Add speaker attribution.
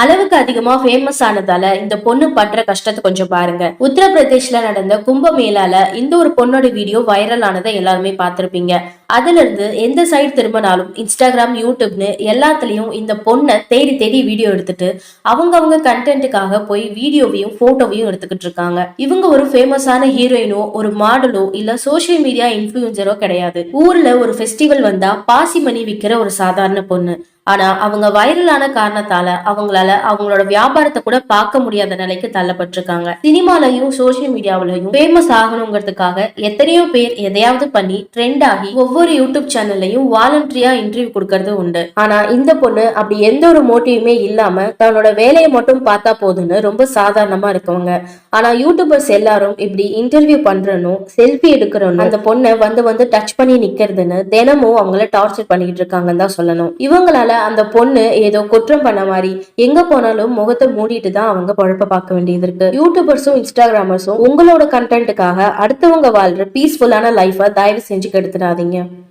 Speaker 1: அளவுக்கு அதிகமா ஃபேமஸ் ஆனதால இந்த பொண்ணு பண்ற கஷ்டத்தை கொஞ்சம் பாருங்க. உத்தரப்பிரதேஷ்ல நடந்த கும்பமேளால இந்த ஒரு பொண்ணோட வீடியோ வைரல் ஆனதை எல்லாருமே பார்த்திருப்பீங்க. அதுல இருந்து எந்த சைடு திரும்பினாலும் இன்ஸ்டாகிராம் யூடியூப்னு எல்லாத்துலயும் இந்த பொண்ணை தேடி தேடி வீடியோ எடுத்துட்டு அவங்க அவங்க கண்டென்ட்டுக்காக போய் வீடியோவையும் போட்டோவையும் எடுத்துக்கிட்டு இருக்காங்க. இவங்க ஒரு ஃபேமஸான ஹீரோயினோ ஒரு மாடலோ இல்ல சோஷியல் மீடியா இன்ஃபுளுசரோ கிடையாது. ஊர்ல ஒரு ஃபெஸ்டிவல் வந்தா பாசி மணி விற்கிற ஒரு சாதாரண பொண்ணு. ஆனா அவங்க வைரலான காரணத்தால அவங்களால அவங்களோட வியாபாரத்தை கூட பார்க்க முடியாத நிலைக்கு தள்ளப்பட்டிருக்காங்க. சினிமாலையும் சோஷியல் மீடியாவிலையும் ஃபேமஸ் ஆகணுங்கிறதுக்காக எத்தனையோ பேர் எதையாவது பண்ணி ட்ரெண்ட் ஆகி ஒவ்வொரு யூடியூப் சேனல்லையும் வாலண்டரியா இன்டர்வியூ கொடுக்கறது உண்டு. ஆனா இந்த பொண்ணு அப்படி எந்த ஒரு மோட்டிவுமே இல்லாம தன்னோட வேலையை மட்டும் பார்த்தா போதுன்னு ரொம்ப சாதாரணமா இருக்கவங்க. ஆனா யூடியூபர்ஸ் எல்லாரும் இப்படி இன்டர்வியூ பண்றனும் செல்ஃபி எடுக்கிறனும் அந்த பொண்ணை வந்து வந்து டச் பண்ணி நிக்கிறதுன்னு தினமும் அவங்கள டார்ச்சர் பண்ணிக்கிட்டு இருக்காங்கன்னு தான் சொல்லணும். இவங்களால அந்த பொண்ணு ஏதோ குற்றம் பண்ண மாதிரி. எங்க போனாலும் முகத்தை மூடிட்டு தான் அவங்க பழப்ப பார்க்க வேண்டியது இருக்கு. யூடியூபர்ஸும் இன்ஸ்டாகிராமர்ஸும் உங்களோட கண்டென்ட்டுக்காக அடுத்தவங்க வாழ்ற பீஸ்ஃபுல்லான லைஃபை தயவு செஞ்சு கெடுத்துடாதீங்க.